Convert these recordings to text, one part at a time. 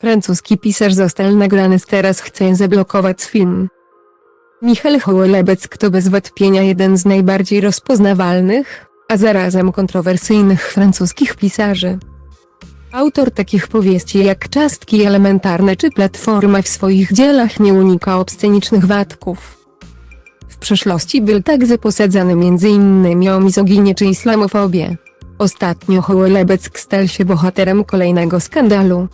Francuski pisarz został nagrany z teraz chce zablokować film. Michał Hołelebec to bez wątpienia jeden z najbardziej rozpoznawalnych, a zarazem kontrowersyjnych francuskich pisarzy. Autor takich powieści jak Czastki elementarne czy Platforma w swoich dziełach nie unika obscenicznych wątków. W przeszłości był także posadzany m.in. o mizoginię czy islamofobię. Ostatnio Hołelebec stał się bohaterem kolejnego skandalu.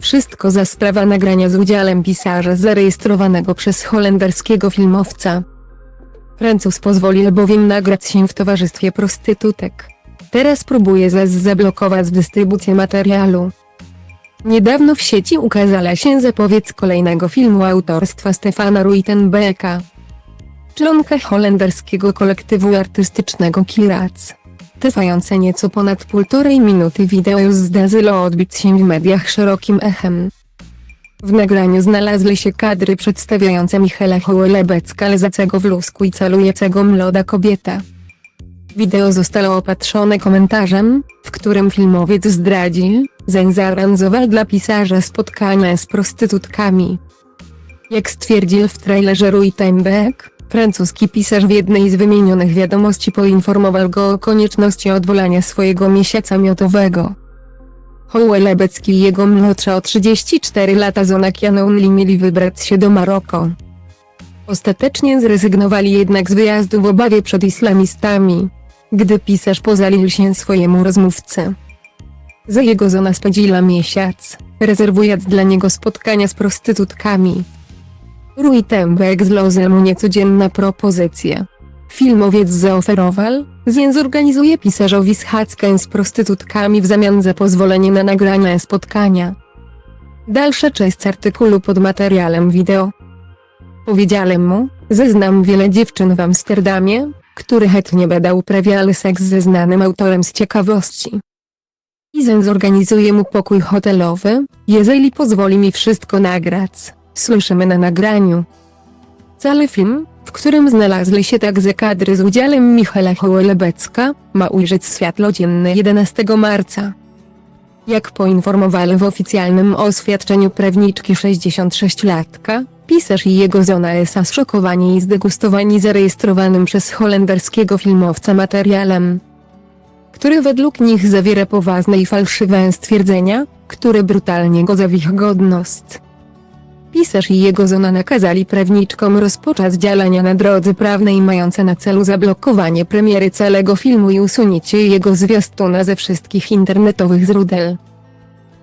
Wszystko za sprawą nagrania z udziałem pisarza zarejestrowanego przez holenderskiego filmowca. Francuz pozwolił bowiem nagrać się w towarzystwie prostytutek. Teraz próbuje zaś zablokować dystrybucję materiału. Niedawno w sieci ukazała się zapowiedź kolejnego filmu autorstwa Stefana Ruitenbecka. Członka holenderskiego kolektywu artystycznego Kirac. Trwające nieco ponad półtorej minuty wideo już zdarzyło odbić się w mediach szerokim echem. W nagraniu znalazły się kadry przedstawiające Michela Hołelebecka leżącego w lusku i calującego młoda kobieta. Wideo zostało opatrzone komentarzem, w którym filmowiec zdradził, że zaaranżował dla pisarza spotkania z prostytutkami. Jak stwierdził w trailerze Ruitenbeck, francuski pisarz w jednej z wymienionych wiadomości poinformował go o konieczności odwolania swojego miesiąca miotowego. Hołelebecki i jego młodsza o 34 lata Zona Kianounli mieli wybrać się do Maroko. Ostatecznie zrezygnowali jednak z wyjazdu w obawie przed islamistami, gdy pisarz pozalił się swojemu rozmówcy. Za jego żona spędziła miesiąc, rezerwując dla niego spotkania z prostytutkami. Rui Tembek zlozł mu niecodzienna propozycja. Filmowiec zaoferował, że zorganizuje pisarzowi schadzkę z prostytutkami w zamian za pozwolenie na nagranie spotkania. Dalsza część artykułu pod materiałem wideo. Powiedziałem mu, że znam wiele dziewczyn w Amsterdamie, które chętnie będą uprawiały seks ze znanym autorem z ciekawości. Izen zorganizuje mu pokój hotelowy, jeżeli pozwoli mi wszystko nagrać. Słyszymy na nagraniu. Cały film, w którym znalazły się także kadry z udziałem Michaela Hołelebecka, ma ujrzeć światło dzienne 11 marca. Jak poinformowali w oficjalnym oświadczeniu prawniczki 66-latka, pisarz i jego żona są zszokowani i zdegustowani zarejestrowanym przez holenderskiego filmowca materiałem, który według nich zawiera poważne i fałszywe stwierdzenia, które brutalnie godza w ich godność. Pisarz i jego żona nakazali prawniczkom rozpocząć działania na drodze prawnej mające na celu zablokowanie premiery całego filmu i usunięcie jego zwiastuna ze wszystkich internetowych źródeł.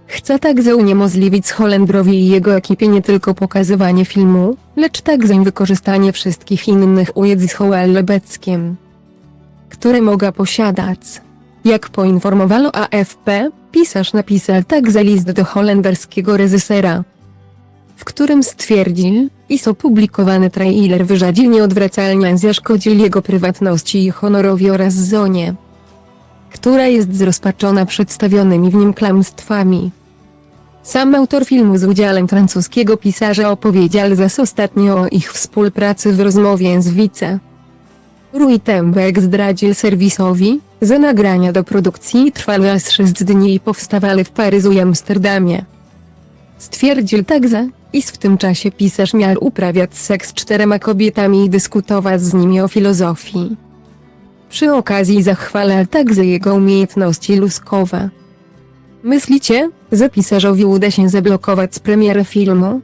Chce także uniemożliwić Holendrowi i jego ekipie nie tylko pokazywanie filmu, lecz także wykorzystanie wszystkich innych ujęć z Hołelebeckiem, które mogła posiadać. Jak poinformowano AFP, pisarz napisał także list do holenderskiego reżysera, w którym stwierdził, iż opublikowany trailer wyrzadzi nieodwracalnie zaszkodził jego prywatności i honorowi oraz zonie, która jest zrozpaczona przedstawionymi w nim kłamstwami. Sam autor filmu z udziałem francuskiego pisarza opowiedział zaś ostatnio o ich współpracy w rozmowie z Wice. Rui Tembek zdradził serwisowi, że nagrania do produkcji trwały aż 6 dni i powstawały w Paryżu i Amsterdamie. Stwierdził także, iż w tym czasie pisarz miał uprawiać seks z czterema kobietami i dyskutować z nimi o filozofii. Przy okazji zachwalał także jego umiejętności luskowe. Myślicie, że pisarzowi uda się zablokować premierę filmu?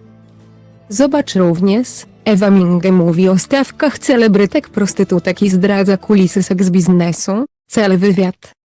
Zobacz również, Ewa Minge mówi o stawkach celebrytek prostytutek i zdradza kulisy seks biznesu, cały wywiad.